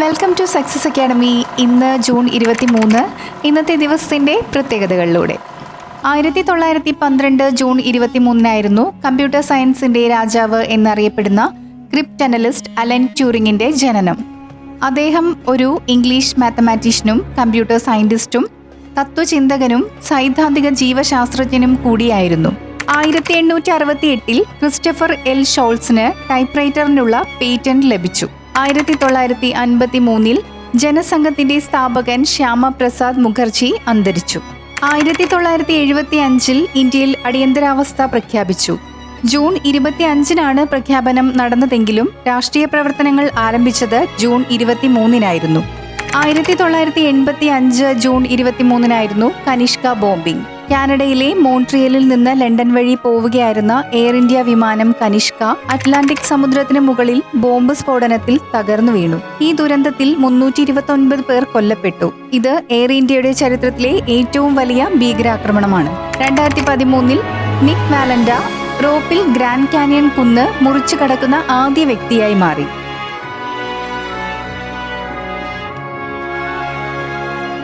Welcome to success academy ഇന്ന് June ഇരുപത്തി മൂന്ന് ഇന്നത്തെ ദിവസത്തിന്റെ പ്രത്യേകതകളിലൂടെ. ആയിരത്തി തൊള്ളായിരത്തി പന്ത്രണ്ട് ജൂൺ ഇരുപത്തി മൂന്നിനായിരുന്നു കമ്പ്യൂട്ടർ സയൻസിന്റെ രാജാവ് എന്നറിയപ്പെടുന്ന ക്രിപ്റ്റ് അനലിസ്റ്റ് അലൻ ട്യൂറിങ്ങിന്റെ ജനനം. അദ്ദേഹം ഒരു ഇംഗ്ലീഷ് മാത്തമാറ്റീഷ്യനും കമ്പ്യൂട്ടർ സയന്റിസ്റ്റും തത്വചിന്തകനും സൈദ്ധാന്തിക ജീവശാസ്ത്രജ്ഞനും കൂടിയായിരുന്നു. ആയിരത്തി എണ്ണൂറ്റി അറുപത്തി എട്ടിൽ ക്രിസ്റ്റഫർ എൽ ഷോൾസിന് ടൈപ്പ് റൈറ്ററിനുള്ള പേറ്റന്റ് ലഭിച്ചു. ആയിരത്തി തൊള്ളായിരത്തി അൻപത്തി മൂന്നിൽ ജനസംഘത്തിന്റെ സ്ഥാപകൻ ശ്യാമപ്രസാദ് മുഖർജി അന്തരിച്ചു. ആയിരത്തി തൊള്ളായിരത്തി എഴുപത്തി അഞ്ചിൽ ഇന്ത്യയിൽ അടിയന്തരാവസ്ഥ പ്രഖ്യാപിച്ചു. ജൂൺ ഇരുപത്തി അഞ്ചിനാണ് പ്രഖ്യാപനം നടന്നതെങ്കിലും രാഷ്ട്രീയ പ്രവർത്തനങ്ങൾ ആരംഭിച്ചത് ജൂൺ ഇരുപത്തി മൂന്നിനായിരുന്നു ആയിരത്തി തൊള്ളായിരത്തി എൺപത്തി അഞ്ച് ജൂൺ ഇരുപത്തിമൂന്നിനായിരുന്നു കനിഷ്ക ബോംബിംഗ്. കാനഡയിലെ മോൺട്രിയലിൽ നിന്ന് ലണ്ടൻ വഴി പോവുകയായിരുന്ന എയർ ഇന്ത്യ വിമാനം കനിഷ്ക അറ്റ്ലാന്റിക് സമുദ്രത്തിന് മുകളിൽ ബോംബ് സ്ഫോടനത്തിൽ തകർന്നു വീണു. ഈ ദുരന്തത്തിൽ മുന്നൂറ്റി ഇരുപത്തി പേർ കൊല്ലപ്പെട്ടു. ഇത് എയർ ഇന്ത്യയുടെ ചരിത്രത്തിലെ ഏറ്റവും വലിയ ഭീകരാക്രമണമാണ്. രണ്ടായിരത്തി പതിമൂന്നിൽ നിക് വാലൻഡ റോപ്പിൽ ഗ്രാൻഡ് കാനിയൻ കുന്ന് മുറിച്ചു കടക്കുന്ന ആദ്യ വ്യക്തിയായി മാറി.